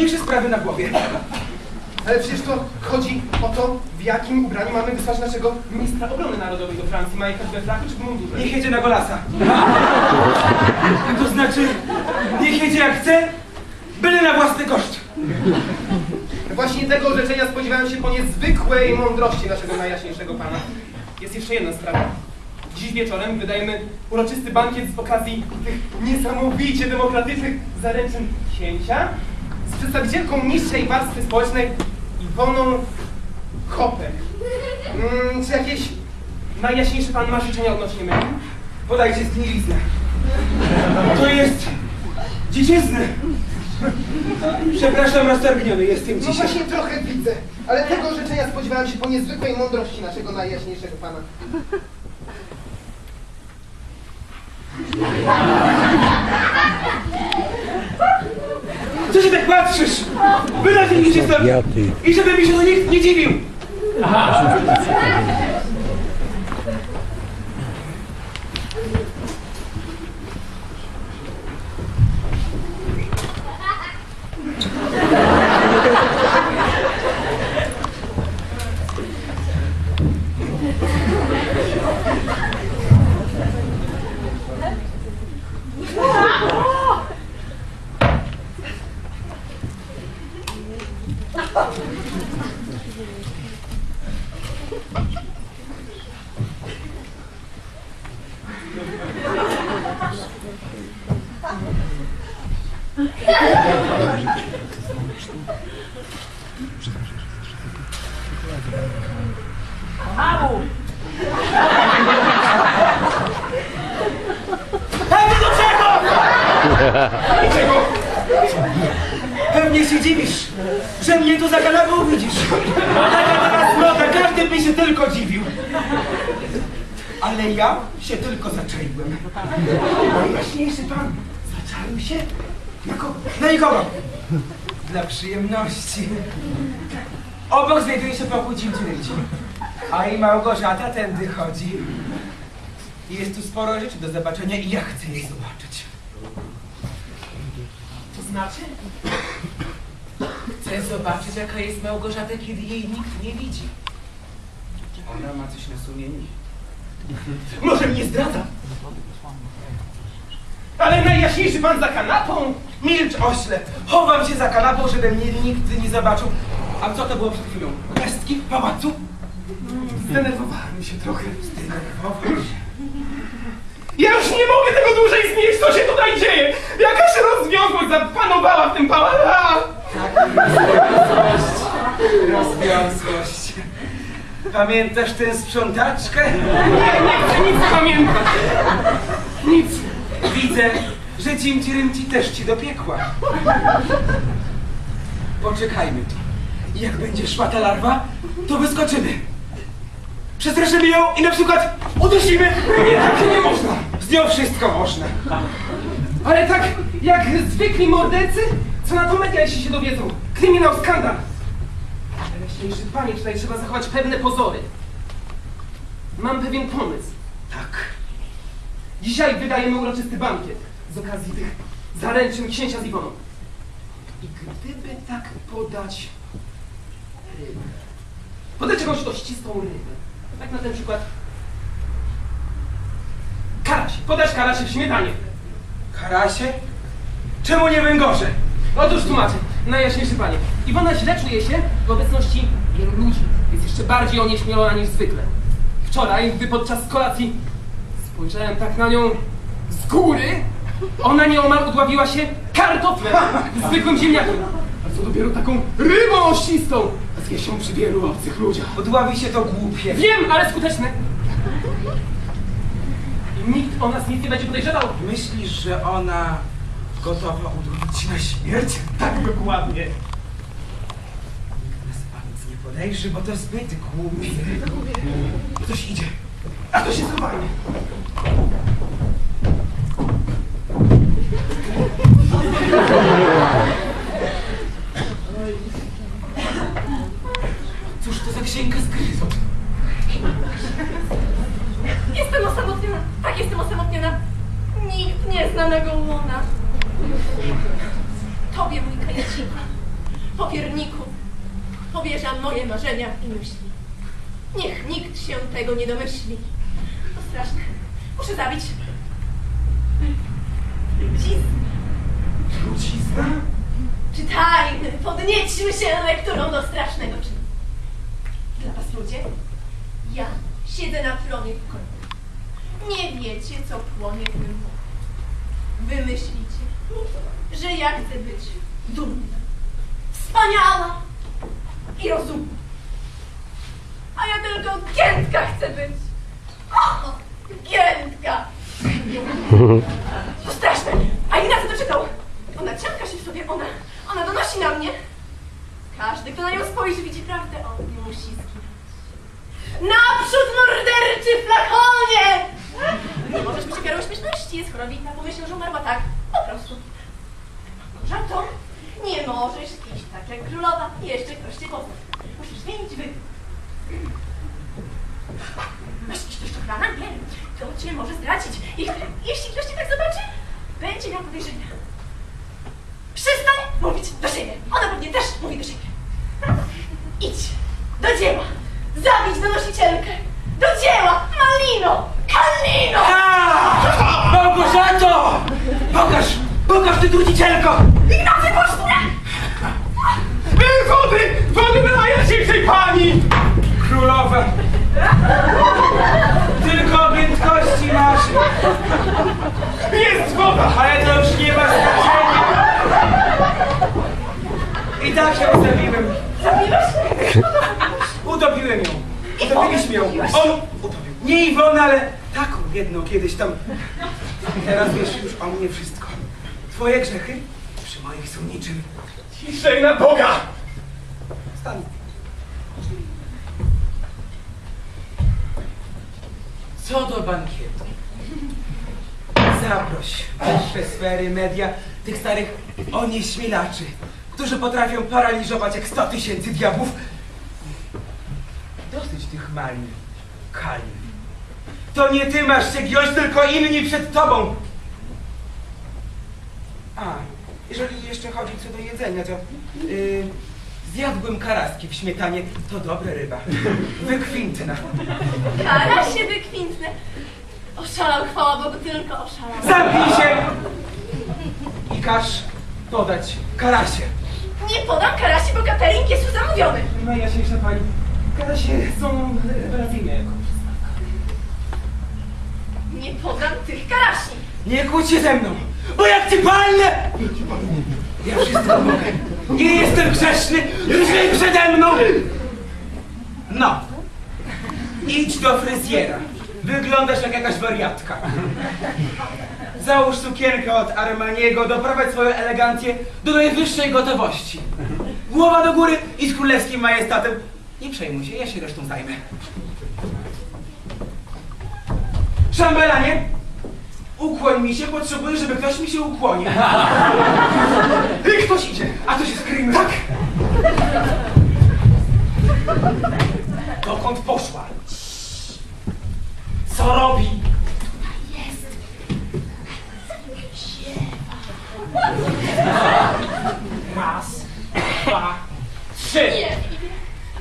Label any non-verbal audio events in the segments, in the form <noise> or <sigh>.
ważniejsze sprawy na głowie. Ale przecież to chodzi o to, w jakim ubraniu mamy wysłać naszego ministra obrony narodowej do Francji. Ma jechać we flaku czy w mundurze? Niech jedzie na golasa. To znaczy, niech jedzie jak chce, byle na własny koszt. Właśnie tego orzeczenia spodziewałem się po niezwykłej mądrości naszego najjaśniejszego pana. Jest jeszcze jedna sprawa. Dziś wieczorem wydajemy uroczysty bankiet z okazji tych niesamowicie demokratycznych zaręczyn księcia z przedstawicielką niższej warstwy społecznej Iwoną Kopek. Mm, czy jakieś najjaśniejszy pan ma życzenia odnośnie mnie? Podajcie zgniliznę. To jest dziczyzny. Przepraszam, roztargniony jestem No dzisiaj. właśnie trochę widzę, ale tego orzeczenia spodziewałem się po niezwykłej mądrości naszego najjaśniejszego pana. Co się tak patrzysz? Wyraźnie mi się stąd. Idioty. I żeby mi się to nikt nie dziwił. Hej, do czego? I czego? Pewnie się dziwisz, że mnie tu za kanapą widzisz. Taka teraz moda, każdy by się tylko dziwił. Ale ja się tylko zaczaiłem. Najjaśniejszy pan zaczaił się na, ko- na nikogo. Dla przyjemności. Obok znajduje się pokój Cimcirynci. A i Małgorzata tędy chodzi. I Jest tu sporo rzeczy do zobaczenia i ja chcę je zobaczyć. To znaczy? Chcę zobaczyć, jaka jest Małgorzata, kiedy jej nikt nie widzi. Ona ma coś na sumieniu. Może mnie zdradza. Ale najjaśniejszy pan za kanapą? Milcz, ośle. Chowam się za kanapą, żeby mnie nikt nie zobaczył. A co to było przed chwilą? Resztki w pałacu? Zdenerwowałem się trochę. Zdenerwował się. Ja już nie mogę tego dłużej znieść, co się tutaj dzieje! Jakaś rozwiązłość zapanowała w tym pałacu! Rozwiązłość. Pamiętasz tę sprzątaczkę? Nie, nie chcę nic pamiętać. Widzę, że Cimcirymci też ci dopiekła. Poczekajmy tu. I Jak będzie szła ta larwa, to wyskoczymy. Przestraszymy ją i na przykład udusimy. Nie, tak nie można. Z nią wszystko można. Ale tak jak zwykli mordercy, co na to media, jeśli się dowiedzą. Kryminał, skandal. Najjaśniejszy panie, tutaj trzeba zachować pewne pozory. Mam pewien pomysł. Tak. Dzisiaj wydajemy uroczysty bankiet z okazji tych zaręczyn księcia z Iwoną. I gdyby tak podać rybę, podać jakąś dościstą rybę, tak na ten przykład karasie, podać karasie w śmietanie. Karasie? Czemu nie węgorze? Otóż tłumaczę, najjaśniejszy panie. Iwona źle czuje się w obecności wielu ludzi. Jest jeszcze bardziej onieśmielona niż zwykle. Wczoraj, gdy podczas kolacji spojrzałem tak na nią z góry, ona nieomal udławiła się kartoflem, <laughs> zwykłym ziemniakiem. A co dopiero taką rybą ościstą, zje się przy wielu obcych ludziach. Odławi się to głupie. Wiem, ale skuteczne. I nikt o nas nic nie będzie podejrzewał. Myślisz, że ona gotowa ci na śmierć? Tak dokładnie. Nas pan nic nie podejrzy, bo to zbyt głupie. Ktoś idzie. A to się schowajmy. Cóż to za księga zgryzot? Jestem osamotniona. Tak, jestem osamotniona. Nikt nie zna mego łona. Tobie, mój Kajecinka, powierniku, powierzam moje marzenia i myśli. Niech nikt się tego nie domyśli. To straszne. Muszę zabić. Truciznę. Trucizna? Czytajmy, podniećmy się lekturą do strasznego czynu. Dla was ludzie, ja siedzę na tronie w końcu. Nie wiecie, co płonie w mym. Wy myślicie, że ja chcę być dumna, wspaniała i rozumna. A ja tylko giętka chcę być. O, giętka! To straszne! A Ignacy to czytał! Ona ciąga się w sobie, ona, ona donosi na mnie. Każdy, kto na nią spojrzy, widzi prawdę o mnie musi zginąć. Naprzód, morderczy flakonie! Nie możesz być ofiarą śmieszności, jest chorowita, pomyślał, że umarła tak, po prostu. To nie możesz tak jak królowa, jeszcze ktoś cię pozna. Musisz zmienić wy. Myślisz, to jeszcze ochrana? Nie. To cię może zdradzić. I jeśli ktoś cię tak zobaczy, będzie miał podejrzenia. Przestań mówić do siebie. Ona pewnie też mówi do siebie. Idź do dzieła. Zabić donosicielkę. Do dzieła. Malino. Kalino. A! Małgorzato! Pokaż! Pokaż ty trucicielko! Ignacy, puść mnie! Wody! Wody dla najjaśniejszej pani! Królowa! Tylko objętności masz! Woda! Ale to już nie ma znaczenia! I tak ją zabiłem. Zabiłeś? Utopiłem ją. Utopiliśmy ją. On utopił. Nie Iwonę, ale taką jedną kiedyś tam. Teraz wiesz już o mnie wszystko. Twoje grzechy przy moich są niczym. Ciszej na Boga! Stan. Co do bankietu? Zaproś wyższe sfery media tych starych onieśmielaczy, którzy potrafią paraliżować jak sto tysięcy diabłów. Dosyć tych malin, kalin. To nie ty masz się giąć, tylko inni przed tobą. A, jeżeli jeszcze chodzi co do jedzenia, to yy, zjadłbym karaski w śmietanie. To dobra ryba. Wykwintna. Karasie wykwintne. Oszalał, chwała Bogu, tylko oszalał. Zamknij się! I każ podać karasie. Nie podam karasie, bo catering jest zamówiony. Najjaśniejsza pani, karasie są rewelacyjne jako Nie podam tych karasi. Nie kłóć się ze mną, bo jak cię palnę! Ja wszystko mogę. Nie jestem grzeszny, lżej przede mną! No, idź do fryzjera. Wyglądasz jak jakaś wariatka. Załóż sukienkę od Armaniego, doprowadź swoją elegancję do najwyższej gotowości. Głowa do góry i z królewskim majestatem. Nie przejmuj się, ja się resztą zajmę. Szambelanie, ukłoń mi się, potrzebuję, żeby ktoś mi się ukłonił. I ktoś idzie, a to się skryjmy. Tak! Dokąd poszła? Co robi? Raz, dwa, trzy. Nie,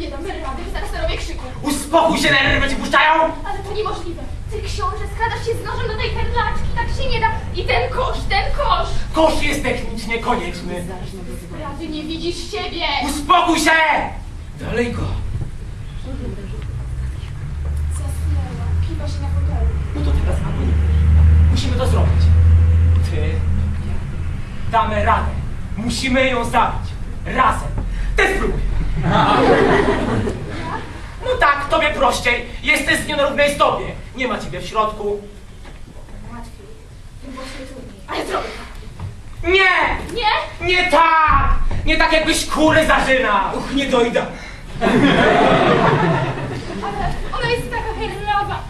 nie dam rady, zaraz narobię krzyku. Uspokój się, nerwy cię puszczają! Ale to niemożliwe. Ty książę skradasz się z nożem do tej perlaczki, tak się nie da. I ten kosz, ten kosz! Kosz jest technicznie konieczny. Prawie nie widzisz siebie! Uspokój się! Dalej go. Zasnęła, kiwa się na fotelu. No to teraz nie. Musimy to zrobić. Ty, ja. Damy radę. Musimy ją zabić. Razem. Ty spróbuj. <laughs> No tak, tobie prościej. Jesteś z nią na równej z tobie. Nie ma ciebie w środku. Łatwiej. Tym właśnie trudniej. A ja zrobię. Nie! Nie? Nie tak! Nie tak jakbyś kury zażyna! Uch, nie dojda. Ale ona jest taka herlawa.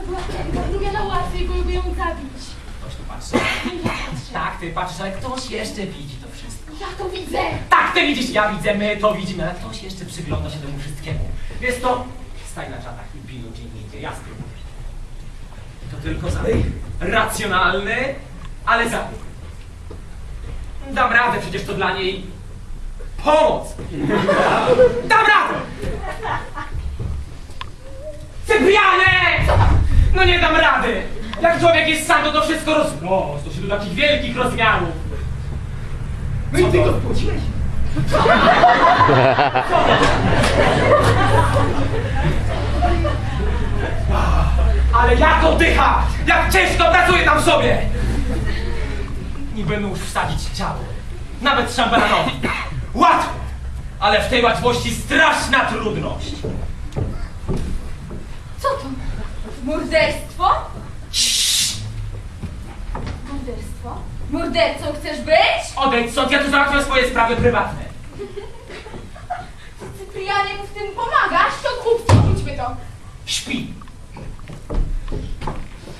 To była taka druga łatwiej byłoby ją zabić. Ktoś tu patrzy. Nie patrzę. Tak, ty patrzysz, ale ktoś jeszcze widzi to wszystko. Ja to widzę. Tak, ty widzisz, ja widzę, my to widzimy, ale ktoś jeszcze przygląda się temu wszystkiemu. Więc to staj na czatach i pilnuj gdzie indziej, ja spróbuję. To tylko zabieg racjonalny, ale zabieg. Dam radę, przecież to dla niej Pomoc! Dam radę! Cyprianie! No nie dam rady! Jak człowiek jest sam, to to wszystko rozrostu się do takich wielkich rozmiarów. No i ty go spłuciłeś? <laughs> Ale jak oddycha! Jak ciężko pracuje tam sobie! Niby nóż wsadzić w ciało. Nawet szambelanowi. Łatwo! Ale w tej łatwości straszna trudność. Co to? Morderstwo? Morderstwo? Mordercą chcesz być? Odejdź stąd, ja tu załatwiam swoje sprawy prywatne. Cyprianie mu w tym pomagasz? To kupcy, idźmy to. Śpi.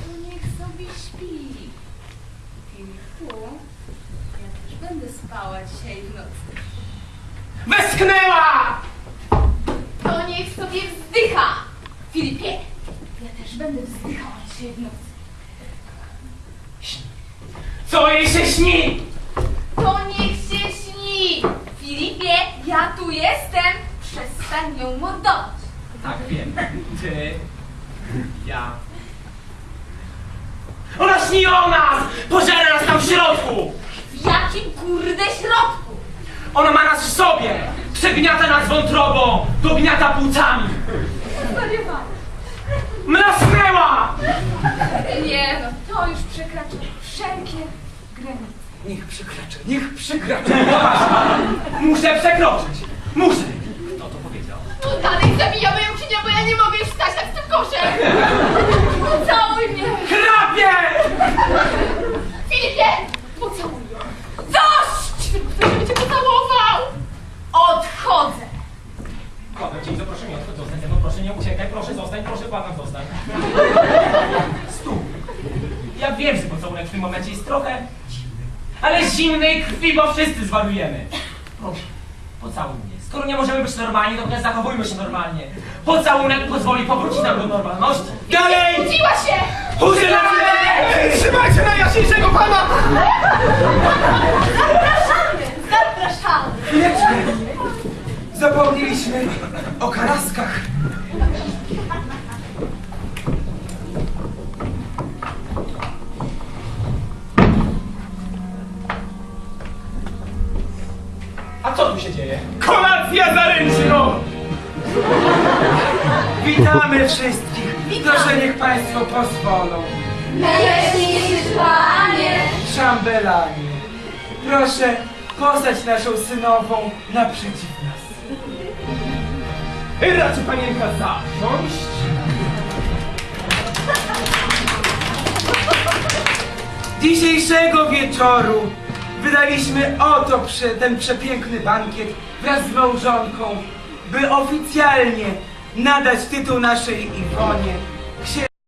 No niech sobie śpi. Filipu, ja też będę spała dzisiaj w nocy. Westchnęła! To niech sobie wzdycha. Filipie, ja też będę wzdychała dzisiaj w nocy. Co jej się śni? To niech się śni. Filipie, ja tu jestem. Przestań ją mordować. Tak, wiem. Ty. Ja. Ona śni o nas! Pożera nas tam w środku! W jakim kurde środku? Ona ma nas w sobie! Przegniata nas wątrobą! Dogniata płucami! Zwariowałam. Mlasnęła! Nie no, to już przekracza wszelkie. Niech przekraczę, niech przekraczę. Muszę przekroczyć! Muszę! Kto to powiedział? No dalej zabijamy ją czy nie, bo ja nie mogę już stać nad tym koszem. Pocałuj mnie. Chrapie! Filipie, pocałuj ją. Dość! Chcę, żeby cię pocałował. Odchodzę. Kładę ci zaproszenie, odchodź, zostań ze mną, proszę nie uciekaj, proszę zostań, proszę błagam, zostań. Stół. Ja wiem, że pocałunek w tym momencie jest trochę. Ale zimnej krwi, bo wszyscy zwariujemy. Proszę, pocałuj mnie. Skoro nie możemy być normalni, to teraz zachowujmy się normalnie. Pocałunek pozwoli powrócić nam do normalności. Dalej! Budziła się. Używamy! Trzymajcie najjaśniejszego pana! Zapraszamy, zapraszamy. Chwileczkę. Zapomnieliśmy o karaskach. A co tu się dzieje? Kolacja zaręczną! Witamy wszystkich. Proszę, niech Państwo pozwolą. Najjaśniejszy panie. Szambelanie, proszę postać naszą synową naprzeciw nas. Raczy panienka zasiąść? Dzisiejszego wieczoru wydaliśmy oto prze, ten przepiękny bankiet wraz z małżonką, by oficjalnie nadać tytuł naszej Iwonie